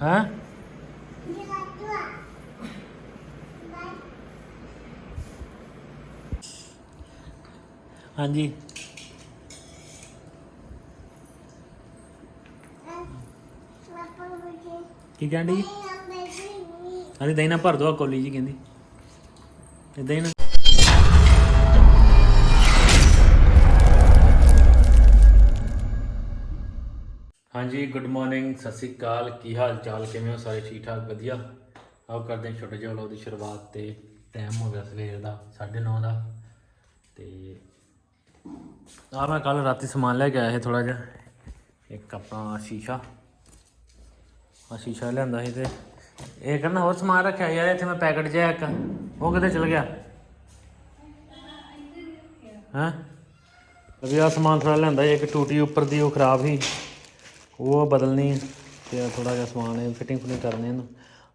ਹਾਂ ਹਾਂਜੀ ਕੀ ਕਹਿੰਦੀ ਅਰੇ ਦਹੀਂ ਨਾ ਭਰ ਦੋ ਕੋਲੀ ਜੀ ਕਹਿੰਦੀ ਇਦਾਂ ਹੀ ਨਾ ਹਾਂਜੀ ਗੁੱਡ ਮਾਰਨਿੰਗ ਸਤਿ ਸ੍ਰੀ ਅਕਾਲ। ਕੀ ਹਾਲ ਚਾਲ ਕਿਵੇਂ ਹੋ? ਸਾਰੇ ਠੀਕ ਠਾਕ ਵਧੀਆ। ਆਓ ਕਰਦੇ ਹਾਂ ਛੋਟੇ ਜਿਹੇ ਵਲੋਗ ਦੀ ਸ਼ੁਰੂਆਤ ਤੇ ਟਾਈਮ ਹੋ ਗਿਆ ਸਵੇਰ ਦਾ 9:30 ਦਾ। ਤੇ ਆ ਮੈਂ ਕੱਲ ਰਾਤੀ ਸਮਾਨ ਲੈ ਕੇ ਆਇਆ ਸੀ ਥੋੜਾ ਜਿਹਾ। ਇੱਕ ਆਪਣਾ ਸ਼ੀਸ਼ਾ। ਆ ਸ਼ੀਸ਼ਾ ਲਿਆਂਦਾ ਸੀ ਤੇ ਇਹ ਕਹਿੰਦਾ ਹੋਰ ਸਮਾਨ ਰੱਖਿਆ ਯਾਰ ਇੱਥੇ ਮੈਂ ਪੈਕਟ ਜਿਹਾ ਇੱਕ। ਉਹ ਕਿਤੇ ਚਲ ਗਿਆ। ਹਾਂ? ਅਭੀ ਆ ਸਮਾਨ ਥੋੜਾ ਲਿਆਂਦਾ ਸੀ, ਇੱਕ ਟੂਟੀ ਉੱਪਰ ਦੀ ਉਹ ਖਰਾਬ ਸੀ। ਉਹ ਬਦਲਣੀ ਹੈ ਤੇ ਥੋੜਾ ਜਿਹਾ ਸਮਾਨ ਫਿਟਿੰਗ ਫਿਟਿੰਗ ਕਰਨੀ ਇਹਨੂੰ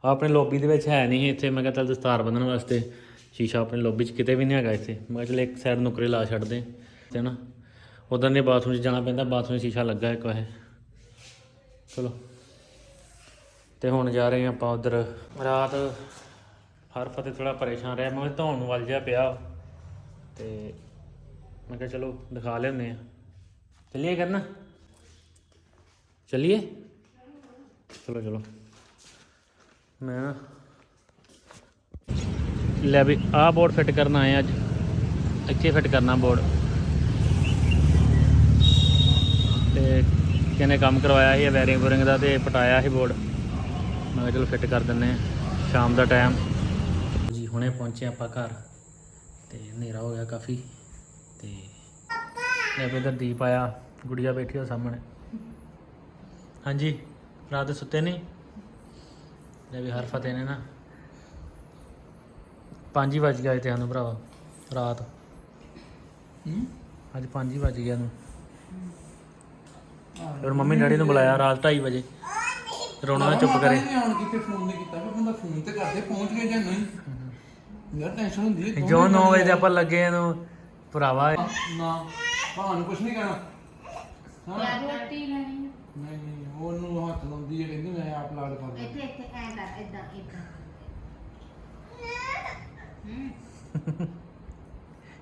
ਆਪਣੇ ਲੋਬੀ ਦੇ ਵਿੱਚ ਹੈ ਨਹੀਂ ਇੱਥੇ। ਮੈਂ ਕਿਹਾ ਚੱਲ ਦਸਤਾਰ ਬੰਨਣ ਵਾਸਤੇ ਸ਼ੀਸ਼ਾ ਆਪਣੀ ਲੋਬੀ 'ਚ ਕਿਤੇ ਵੀ ਨਹੀਂ ਹੈਗਾ ਇੱਥੇ। ਮੈਂ ਕਿਹਾ ਚੱਲ ਇੱਕ ਸਾਈਡ ਨੁਕਰੇ ਲਾ ਛੱਡਦੇ ਤੇ ਨਾ, ਉਧਰ ਨੇ ਬਾਥਰੂਮ 'ਚ ਜਾਣਾ ਪੈਂਦਾ ਬਾਥਰੂਮ 'ਚ ਸ਼ੀਸ਼ਾ ਲੱਗਾ ਇੱਕ ਵਾਰ ਚਲੋ। ਤੇ ਹੁਣ ਜਾ ਰਹੇ ਹਾਂ ਆਪਾਂ ਉਧਰ। ਰਾਤ ਹਰ ਫਤੇ ਥੋੜਾ ਪਰੇਸ਼ਾਨ ਰਿਹਾ, ਮੈਂ ਧੌਣ ਨੂੰ ਵੱਲ ਜਿਹਾ ਪਿਆ। ਤੇ ਮੈਂ ਕਿਹਾ ਚਲੋ ਦਿਖਾ ਲੈਂਦੇ ਆ ਚੱਲੀਏ ਕਰਨਾ? ਚਲਿਏ ਚਲੋ ਚਲੋ ਮੈਂ ਨਾ ਲੈ ਵੀ ਆਹ ਬੋਰਡ ਫਿੱਟ ਕਰਨ ਆਏ ਅੱਜ ਇੱਥੇ ਫਿੱਟ ਕਰਨਾ ਬੋਰਡ ਤੇ ਕਿਨੇ ਕੰਮ ਕਰਵਾਇਆ ਸੀ ਵੈਰਿੰਗ ਵੂਰਿੰਗ ਦਾ ਤੇ ਪਟਾਇਆ ਸੀ ਬੋਰਡ ਮੈਂ ਚਲੋ ਫਿੱਟ ਕਰ ਦਿੰਨੇ ਆ ਸ਼ਾਮ ਦਾ ਟਾਈਮ ਜੀ ਹੁਣੇ ਪਹੁੰਚੇ ਆਪਾਂ ਘਰ ਤੇ ਹਨੇਰਾ ਹੋ ਗਿਆ ਕਾਫੀ ਤੇ ਲੈ ਵੀ ਦੀਪ ਆਇਆ ਗੁੜੀਆ ਬੈਠੀ ਹੋ ਸਾਹਮਣੇ ਹਾਂਜੀ ਰਾਤ ਦੇ ਸੁੱਤੇ ਨਹੀਂ? ਲੈ ਵੀ ਹਰ ਫਤਿਹ ਨੇ ਨਾ। 5 ਹੀ ਵੱਜ ਗਏ ਤੇ ਸਾਨੂੰ ਭਰਾਵਾ ਰਾਤ। ਅੱਜ 5 ਹੀ ਵੱਜ ਗਿਆ ਨੂੰ ਫਿਰ ਮੰਮੀ ਡੈਡੀ ਨੂੰ ਬੁਲਾਇਆ ਰਾਤ 2:30 ਵਜੇ। ਰੋਣਾ ਨਾ ਚੁੱਪ ਕਰੇ। ਆਉਣ ਕੀਤੇ ਫੋਨ ਨਹੀਂ ਕੀਤਾ ਪਰ ਬੰਦਾ ਫੋਨ ਤੇ ਕਰਦੇ ਪਹੁੰਚ ਗਏ ਜਾਂ ਨਹੀਂ? ਯਾਰ ਟੈਨਸ਼ਨ ਹੁੰਦੀ ਹੈ ਜੋ 9 ਵਜੇ ਆਪਾਂ ਲੱਗੇ ਇਹਨੂੰ ਭਰਾਵਾ। ਨਾ ਭਾਣ ਕੁਛ ਨਹੀਂ ਕਹਿਣਾ। ਹਾਂ। ਰੋਟੀ ਲੈਣੀ ਨਹੀਂ ਨਹੀਂ ਉਹਨੂੰ ਹੱਥ ਲਾਉਂਦੀ ਹੈ ਕਹਿੰਦੀ ਮੈਂ ਆਪ ਲਾਡ ਕਰਦਾ ਇੱਥੇ ਇੱਥੇ ਐ ਕਰ ਇਦਾਂ ਇਦਾਂ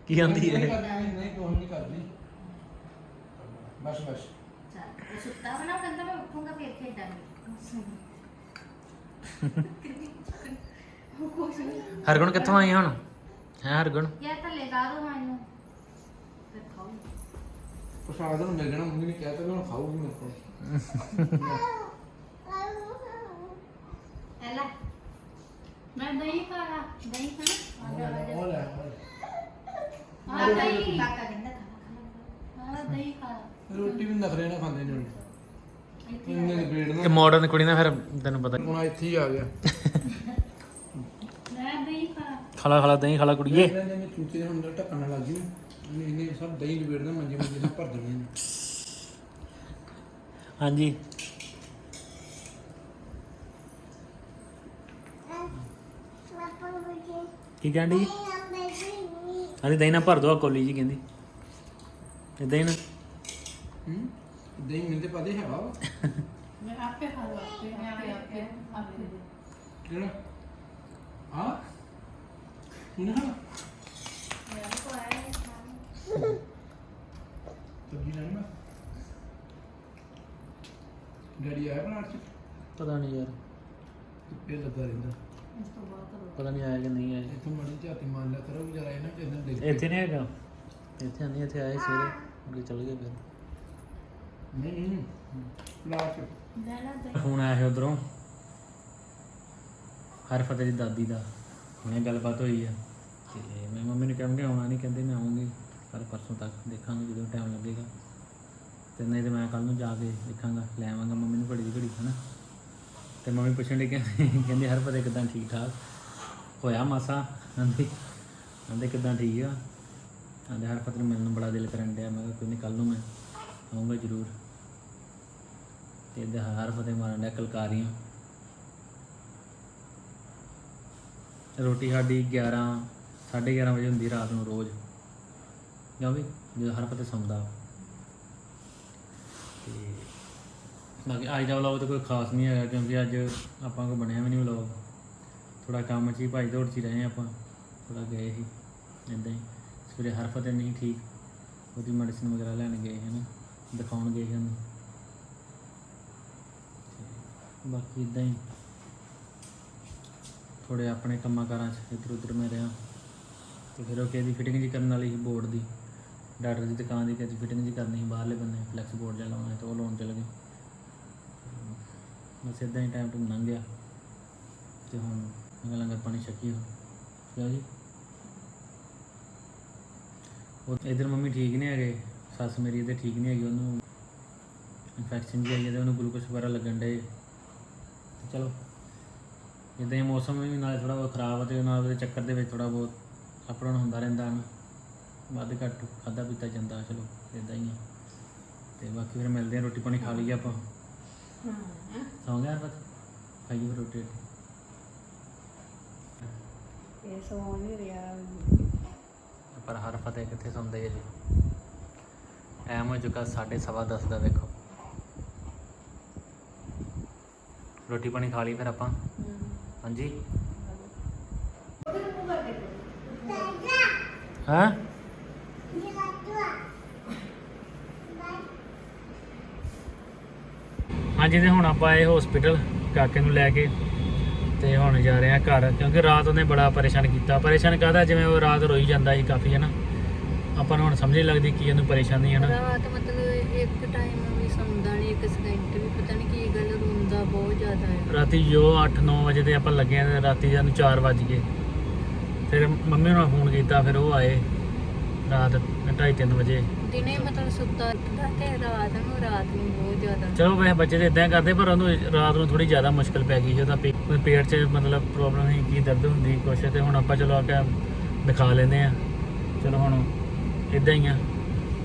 ਕੀ ਆਂਦੀ ਨਹੀਂ ਹੈ ਨਹੀਂ ਕੋਈ ਨਹੀਂ ਕਰਦੀ। ਬਸ ਬਸ। ਚੱਲ ਉਹ ਸੁੱਤਾ ਬਣਾ ਕਹਿੰਦਾ ਮੈਂ ਉੱਠੂੰਗਾ ਫਿਰ ਖੇਡਾਂਗੇ। ਉਹ ਕੁਛ ਨਹੀਂ। ਹਰਗੁਣ ਕਿੱਥੋਂ ਆਈ ਹੁਣ? ਹੈ ਹਰਗੁਣ? ਯਾਰ ਥੱਲੇ ਲਾ ਦੋ ਮੈਨੂੰ ਫਿਰ ਖਾਓ ਪ੍ਰਸ਼ਾਦ ਨੂੰ ਮਿਲ ਜਾਣਾ ਮੰਮੀ ਨੇ ਕਿਹਾ ਤਾਂ ਖਾਊਗੀ ਮੇਰੇ ਕੋਲ। ਐਲਾ ਮੈਂ ਦਹੀਂ ਖਾਣਾ ਦਹੀਂ ਖਾਣਾ ਉਹ ਲੈ ਦਹੀਂ। ਕਾਕਾ ਕਹਿੰਦਾ ਖਾਣਾ ਦਹੀਂ ਖਾ ਰੋਟੀ ਵੀ ਨਖਰੇ ਨਾਲ ਖਾਂਦੇ ਨੇ ਇੰਨੇ ਦੇ ਬ੍ਰੇਡ ਇਹ ਨਾ ਮਾਡਰਨ ਕੁੜੀ ਨਾ ਫਿਰ ਤੈਨੂੰ ਪਤਾ। ਹੁਣ ਇੱਥੇ ਹੀ ਆ ਗਿਆ। ਮੈਂ ਦਹੀਂ ਖਾ ਖਲਾ ਖਲਾ ਦਹੀਂ ਖਲਾ ਕੁੜੀਏ। ਇਹਨਾਂ ਨੇ ਚੂਚੇ ਦੇ ਅੰਦਰ ਢੱਕਣ ਲੱਗ ਗਈ ਨਾ ਇਹਨੇ ਸਭ ਦਹੀਂ ਲਪੇੜ ਦੇ ਮੰਜੇ ਮੰਜੇ ਨਾਲ ਭਰ ਦੇਣੇ ਨੇ। ਹਾਂਜੀ। ਕੀ ਕਹਿੰਦੀ ਅਰੇ ਦਹੀਂ ਨਾ ਭਰ ਦੋ ਆ ਕੋਲੀ ਜੀ ਕਹਿੰਦੀ। ਇਦਾਂ ਹੀ ਨਾ ਹੂੰ? ਦਹੀਂ ਮਿਲਦੇ ਪਾਦੇ ਹੈਗਾ ਵਾ। ਮੈਂ ਆਪੇ ਖਾ ਲਵਾਂ ਮੈਂ ਆਪੇ ਆਪੇ ਆਪੇ। ਕਿਹੜਾ? ਹਾਂ ਇਹਨਾਂ ਯਾਰ ਕੋ ਆਇਆ ਖਾਣਾ ਸਬਜ਼ੀ ਲੈਣੀ ਮੈਂ ਡੈਡੀ ਆਇਆ ਬਣਾ ਚ ਪਤਾ ਨਹੀਂ ਯਾਰ। ਧੁੱਪੇ ਲੱਗਾ ਰਹਿੰਦਾ। ਇਸ ਤੋਂ ਬਾਅਦ ਕਰੋ ਪਤਾ ਨਹੀਂ ਆਇਆ ਕਿ ਨਹੀਂ ਆਇਆ। ਇੱਥੋਂ ਮੜੀ ਝਾਤੀ ਮਾਰ ਲਿਆ ਕਰੋ ਜਰਾ ਇਹਨਾਂ ਚ ਇਦਾਂ ਦੇਖ ਇੱਥੇ ਨਹੀਂ ਹੈਗਾ। ਇੱਥੇ ਨਹੀਂ ਇੱਥੇ ਆਏ ਸਵੇਰੇ। ਅੱਗੇ ਚਲ ਗਏ ਫਿਰ। ਨਹੀਂ ਨਹੀਂ ਲਾ ਚ ਲੈ ਲੈ ਦਹੀਂ ਫੋਨ ਆਇਆ ਸੀ ਉਧਰੋਂ। ਹਰ ਫਤਿਹ ਦੀ ਦਾਦੀ ਦਾ। ਹੁਣੇ ਗੱਲਬਾਤ ਹੋਈ ਆ। ਤੇ ਮੈਂ ਮੰਮੀ ਨੂੰ ਕਹਿੰਦੇ ਆਉਣਾ ਨਹੀਂ ਕਹਿੰਦੇ ਮੈਂ ਆਉਂਗੀ ਕੱਲ ਪਰਸੋਂ ਤੱਕ ਦੇਖਾਂਗੇ ਜਦੋਂ ਟਾਈਮ ਲੱਗੇਗਾ। ਤੇ ਨਹੀਂ ਤੇ ਮੈਂ ਕੱਲ ਨੂੰ ਜਾ ਕੇ ਦੇਖਾਂਗਾ ਲੈ ਆਵਾਂਗਾ ਮੰਮੀ ਨੂੰ ਘੜੀ ਦੀ ਘੜੀ ਹਨਾ? ਤੇ ਮੰਮੀ ਪੁੱਛਣ ਦੀ ਕਹਿੰਦੀ ਹਰ ਫਤਿਹ ਕਿਦਾਂ ਠੀਕ ਠਾਕ? ਹੋਇਆ ਮਾਸਾ? ਕਹਿੰਦੀ, ਕਹਿੰਦੇ ਕਿਦਾਂ ਠੀਕ ਆ? ਕਹਿੰਦੇ ਹਰ ਫਤਿਹ ਨੂੰ ਮਿਲਣ ਨੂੰ ਬੜਾ ਦਿਲ ਕਰਨ ਡਿਆ। ਮੈਂ ਕਿਹਾ, ਕੋਈ ਨਹੀਂ ਕੱਲ ਨੂੰ ਮੈਂ ਆਉਂਗਾ ਜ਼ਰੂਰ। ਤੇ ਇਹਦੇ ਹਰ ਫਤਿਹ ਮਾਰਨ ਡਿਆ ਕਲਕਾਰੀਆਂ। ਰੋਟੀ ਸਾਡੀ 11 11:30 ਵਜੇ ਹੁੰਦੀ ਰਾਤ ਨੂੰ ਰੋਜ਼। ਕਿਉਂ ਵੀ? ਜਦੋਂ ਹਰ ਫਤਿਹ ਸੌਂਦਾ। ਤੇ ਬਾਕੀ ਅੱਜ ਦਾ ਵਲੌਗ ਤਾਂ ਕੋਈ ਖਾਸ ਨਹੀਂ ਹੈਗਾ ਕਿਉਂਕਿ ਅੱਜ ਆਪਾਂ ਕੋ ਬਣਿਆ ਵੀ ਨਹੀਂ ਵਲੌਗ ਥੋੜਾ ਕੰਮ 'ਚ ਹੀ ਭਾਈ ਦੌੜ 'ਚ ਹੀ ਰਹੇ ਆਪਾਂ ਥੋੜਾ ਗਏ ਸੀ ਇਦਾਂ ਹੀ। ਸਵੇਰੇ ਹਰਫਤ ਨਹੀਂ ਠੀਕ, ਉਹਦੀ ਮੈਡੀਸਿਨ ਵਗੈਰਾ ਲੈਣ ਗਏ ਹਨ ਦਿਖਾਉਣ ਗਏ ਹਨ ਬਾਕੀ ਇਦਾਂ ਹੀ। ਥੋੜੇ ਆਪਣੇ ਕੰਮਾਂ ਕਾਰਾਂ 'ਚ ਇੱਧਰ ਉੱਧਰ ਮੈਂ ਰਿਹਾ। ਤੇ ਫਿਰ ਉਹ ਕਿਹਦੀ ਫਿਟਿੰਗ ਜੀ ਕਰਨ ਵਾਲੀ ਸੀ ਬੋਰਡ ਦੀ। ਡਾਕਟਰ ਦੀ ਦੁਕਾਨ ਦੀ ਕਿਹਦੀ ਫਿਟਿੰਗ ਜੀ ਕਰਨੀ ਸੀ, ਬਾਹਰਲੇ ਬੰਨੇ ਫਲੈਕਸ ਬੋਰਡ ਜਿਹਾ ਲਾਉਣਾ ਸੀ ਤੇ ਉਹ ਲਾਉਣ ਚਲੇ ਗਏ। ਬਸ ਇਦਾਂ ਹੀ ਟਾਈਮ ਟੂ ਲੰਘ ਗਿਆ ਤੇ ਹੁਣ ਮੈਂ ਲੰਗਰ ਪਾਣੀ ਛਕੀ ਹੋ ਕਿਹਾ ਜੀ। ਉਹ ਇਧਰ ਮੰਮੀ ਠੀਕ ਨਹੀਂ ਹੈਗੇ, ਸੱਸ ਮੇਰੀ ਇਹਦੇ ਠੀਕ ਨਹੀਂ ਹੈਗੀ, ਉਹਨੂੰ ਇਨਫੈਕਸ਼ਨ ਜੀ ਆਈ ਹੈ ਤੇ ਉਹਨੂੰ ਗਲੂਕੋਜ਼ ਵਗੈਰਾ ਲੱਗਣ ਡੇ ਚਲੋ ਇਦਾਂ ਹੀ ਮੌਸਮ ਵੀ ਨਾਲ ਥੋੜਾ ਬਹੁਤ ਖਰਾਬ ਹੈ ਤੇ ਨਾਲ ਉਹਦੇ ਚੱਕਰ ਦੇ ਵਿੱਚ ਥੋੜਾ ਬਹੁਤ ਅਪ ਹੁੰਦਾ ਰਹਿੰਦਾ ਹਨ ਵੱਧ ਘੱਟ ਖਾਦਾ ਪੀਤਾ ਜਾਂਦਾ, ਚਲੋ ਇਦਾਂ ਹੀ ਆ। ਤੇ ਬਾਕੀ ਫਿਰ ਮਿਲਦੇ ਆ, ਰੋਟੀ ਪਾਣੀ ਖਾ ਲਈਏ ਆਪਾਂ। ਸੌਂ ਗਿਆ ਬਸ ਫਿਰ ਰੋਟੀ। ਇਹ ਸੌ ਨਹੀਂ ਰਿਹਾ। ਪਰ ਹਰ ਫਤਿਹ ਕਿੱਥੇ ਸੌਂਦੇ ਜੀ। ਟਾਈਮ ਹੋ ਚੁੱਕਾ ਸਾਢੇ ਸਵਾ ਦਸ ਦਾ ਵੇਖੋ। ਰੋਟੀ ਪਾਣੀ ਖਾ ਲਈ ਫਿਰ ਆਪਾਂ? ਹਾਂਜੀ। ਹਾਂ? ਹਾਂਜੀ ਤੇ ਹੁਣ ਆਪਾਂ ਆਏ ਹਸਪੀਟਲ ਕਾਕੇ ਨੂੰ ਲੈ ਕੇ ਤੇ ਹੁਣ ਜਾ ਰਹੇ ਆ ਘਰ ਕਿਉਂਕਿ ਰਾਤ ਉਹਨੇ ਬੜਾ ਪਰੇਸ਼ਾਨ ਕੀਤਾ। ਪਰੇਸ਼ਾਨ ਕਾਹਦਾ? ਜਿਵੇਂ ਉਹ ਰਾਤ ਰੋਈ ਜਾਂਦਾ ਸੀ ਕਾਫੀ ਹੈ ਨਾ? ਆਪਾਂ ਨੂੰ ਹੁਣ ਸਮਝ ਨਹੀਂ ਲੱਗਦੀ ਕੀ ਇਹਨੂੰ ਪਰੇਸ਼ਾਨੀ ਹੈ ਨਾ। ਰਾਤ ਮਤਲਬ ਇੱਕ ਟਾਈਮ ਵੀ ਸੌਂਦਾ ਨਹੀਂ ਇੱਕ ਸਕਿੰਟ ਵੀ ਪਤਾ ਨਹੀਂ ਕੀ ਗੱਲ ਰੋਂਦਾ ਬਹੁਤ ਜ਼ਿਆਦਾ ਹੈ ਰਾਤੀ ਜੋ 8-9 ਵਜੇ ਤੇ ਆਪਾਂ ਲੱਗੇ ਆ ਰਾਤੀ ਸਾਨੂੰ 4 ਵਜ ਗਏ। ਫਿਰ ਮੰਮੀ ਨੂੰ ਫੋਨ ਕੀਤਾ ਫਿਰ ਉਹ ਆਏ। ਰਾਤ 2:30 ਵਜੇ। ਦਿਨੇ ਮਤਲਬ ਸੁੱਤਾ ਉੱਠਦਾ ਤੇ ਰਾਤ ਨੂੰ ਰਾਤ ਨੂੰ ਬਹੁਤ ਜ਼ਿਆਦਾ। ਚਲੋ ਵੈਸੇ ਬੱਚੇ ਤੇ ਇਦਾਂ ਕਰਦੇ ਪਰ ਉਹਨੂੰ ਰਾਤ ਨੂੰ ਥੋੜੀ ਜ਼ਿਆਦਾ ਮੁਸ਼ਕਲ ਪੈ ਗਈ ਸੀ ਉਹਦਾ ਪੇ- ਕੋਈ ਪੇਟ 'ਚ ਮਤਲਬ ਪ੍ਰੋਬਲਮ ਸੀ ਕੀ ਦਰਦ ਹੁੰਦੀ ਕੁਛ ਤੇ ਹੁਣ ਆਪਾਂ ਚਲੋ ਆ ਕੇ ਦਿਖਾ ਲੈਂਦੇ ਆ ਚਲੋ ਹੁਣ ਇਦਾਂ ਹੀ ਆ।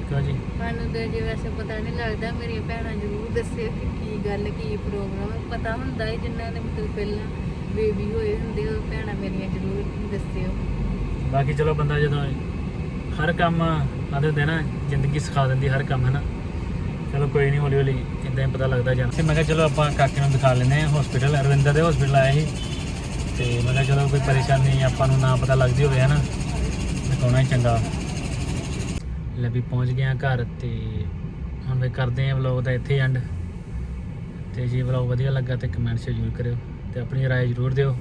ਕਿਉਂ ਜੀ? ਸਾਨੂੰ ਤੇ ਜੇ ਵੈਸੇ ਪਤਾ ਨਹੀਂ ਲੱਗਦਾ ਮੇਰੀਆਂ ਭੈਣਾਂ ਜ਼ਰੂਰ ਦੱਸਿਓ ਕਿ ਕੀ ਗੱਲ ਕੀ ਪ੍ਰੋਗਰਾਮ ਹੈ ਪਤਾ ਹੁੰਦਾ ਹੈ ਜਿਨ੍ਹਾਂ ਦੇ ਮਤਲਬ ਪਹਿਲਾਂ ਬੇਬੀ ਹੋਏ ਹੁੰਦੇ ਉਹ ਭੈਣਾਂ ਮੇਰੀਆਂ ਜ਼ਰੂਰ ਦੱਸਿਓ। ਬਾਕੀ ਚਲੋ ਬੰਦਾ ਜਦੋਂ ਹਰ ਕੰਮ ਆਦੇ ਹੁੰਦੇ ਨਾ ਜ਼ਿੰਦਗੀ ਸਿਖਾ ਦਿੰਦੀ ਹਰ ਕੰਮ ਹੈ ਨਾ ਚਲੋ ਕੋਈ ਨਹੀਂ ਹੌਲੀ ਹੌਲੀ ਇਦਾਂ ਹੀ ਪਤਾ ਲੱਗਦਾ ਜਾਣਾ ਤੇ ਮੈਂ ਕਿਹਾ ਚਲੋ ਆਪਾਂ ਕਾਕੇ ਨੂੰ ਦਿਖਾ ਲੈਂਦੇ ਹਾਂ ਹਸਪੀਟਲ ਅਰਵਿੰਦਰ ਦੇ ਹਸਪੀਟਲ ਆਏ ਸੀ ਤੇ ਮੈਂ ਕਿਹਾ ਚਲੋ ਕੋਈ ਪਰੇਸ਼ਾਨੀ ਆਪਾਂ ਨੂੰ ਨਾ ਪਤਾ ਲੱਗਦੀ ਹੋਵੇ ਹੈ ਨਾ ਦਿਖਾਉਣਾ ਹੀ ਚੰਗਾ ਲੈ ਵੀ ਪਹੁੰਚ ਗਏ ਹਾਂ ਘਰ ਤੇ ਹੁਣ ਵੀ ਕਰਦੇ ਹਾਂ ਵਲੌਗ ਦਾ ਇੱਥੇ ਐਂਡ ਤੇ ਜੇ ਵਲੌਗ ਵਧੀਆ ਲੱਗਾ ਤੇ ਕਮੈਂਟ ਜ਼ਰੂਰ ਕਰਿਓ ਤੇ ਆਪਣੀ رائے ਜ਼ਰੂਰ ਦਿਓ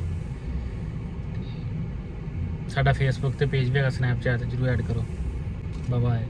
ਸਾਡਾ ਫੇਸਬੁੱਕ ਤੇ ਪੇਜ ਵੀ ਹੈਗਾ ਸਨੈਪਚੈਟ ਜਰੂਰ ਐਡ ਕਰੋ। ਬਾਏ